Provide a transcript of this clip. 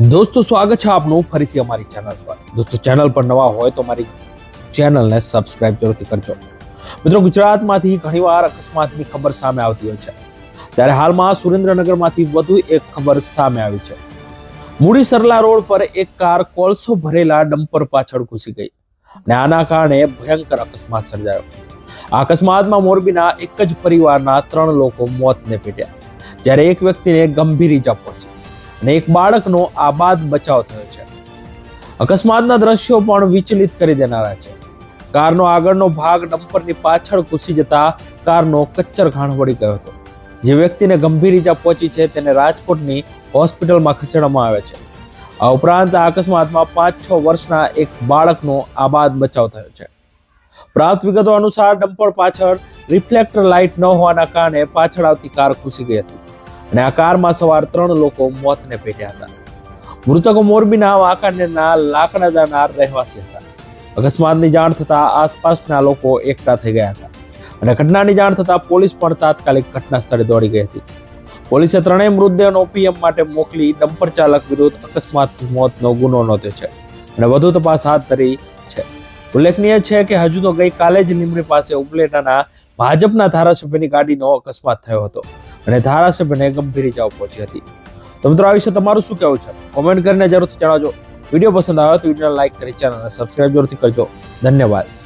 દોસ્તો, સ્વાગત છે આપનું ફરીથી અમારી ચેનલ પર. દોસ્તો ચેનલ પર નવા હોય તો અમારી ચેનલને સબસ્ક્રાઇબ જરૂરથી કરજો. મિત્રો, ગુજરાતમાંથી ઘણીવાર અકસ્માતની ખબર સામે આવતી હોય છે. ત્યારે હાલમાં સુરેન્દ્રનગરમાંથી વધુ એક ખબર સામે આવી છે. મૂડી સરલા રોડ પર એક કાર કોલસો ભરેલા ડમ્પર પાછળ ઘૂસી ગઈ અને આના કારણે ભયંકર અકસ્માત સર્જાયો. આ અકસ્માતમાં મોરબીના એક જ પરિવારના ત્રણ લોકો મોતને પેટ્યા જ્યારે એક વ્યક્તિને ગંભીર ઈજા પહોંચી. અને એક બાળકનો આબાદ બચાવ થયો છે. અકસ્માતના દ્રશ્યો પણ વિચલિત કરી દેનારા છે. કારનો આગળનો ભાગ ડમ્પરની પાછળ ઘૂસી જતા કારનો કચ્ચર ઘાણ વળી ગયો હતો. જે વ્યક્તિને ગંભીર ઈજા પહોંચી છે તેને રાજકોટની હોસ્પિટલમાં ખસેડવામાં આવે છે. આ ઉપરાંત આ અકસ્માતમાં પાંચ છ વર્ષના એક બાળકનો આબાદ બચાવ થયો છે. પ્રાપ્ત વિગતો અનુસાર ડમ્પર પાછળ રિફ્લેક્ટર લાઇટ ન હોવાના કારણે પાછળ આવતી કાર ખૂસી ગઈ હતી. અને આ કારમાં સવાર ત્રણ લોકો મોતને ભેટ્યા હતા. મૃતકો મોરબીના વાંકાનેરના લાકડાદાના રહેવાસી હતા. અકસ્માતની જાણ થતાં આસપાસના લોકો એકઠા થઈ ગયા હતા. અને ઘટનાની જાણ થતાં પોલીસ પણ તાત્કાલિક ઘટના સ્થળે દોડી ગઈ હતી. પોલીસે ત્રણેય મૃતદેહનો પીએમ માટે મોકલી ડમ્પર ચાલક વિરુદ્ધ અકસ્માત મોતનો ગુનો નોંધ્યો છે. અને વધુ તપાસ હાથ ધરી છે. ઉલ્લેખનીય છે કે હજુ તો ગઈકાલે જ લીમડી પાસે ઉપલેટાના ભાજપના ધારાસભ્યની ગાડીનો અકસ્માત થયો હતો અને ધારાસભ્યને ગંભીર ઇજાઓ પહોંચી હતી. તો મિત્રો, આ વિશે તમારું શું કહેવું છે? કોમેન્ટ કરીને જરૂરથી જણાવજો. વીડિયો પસંદ આવે તો વિડીયોને લાઈક કરી, ચેનલને સબસ્ક્રાઇબ જરૂરથી કરજો. ધન્યવાદ.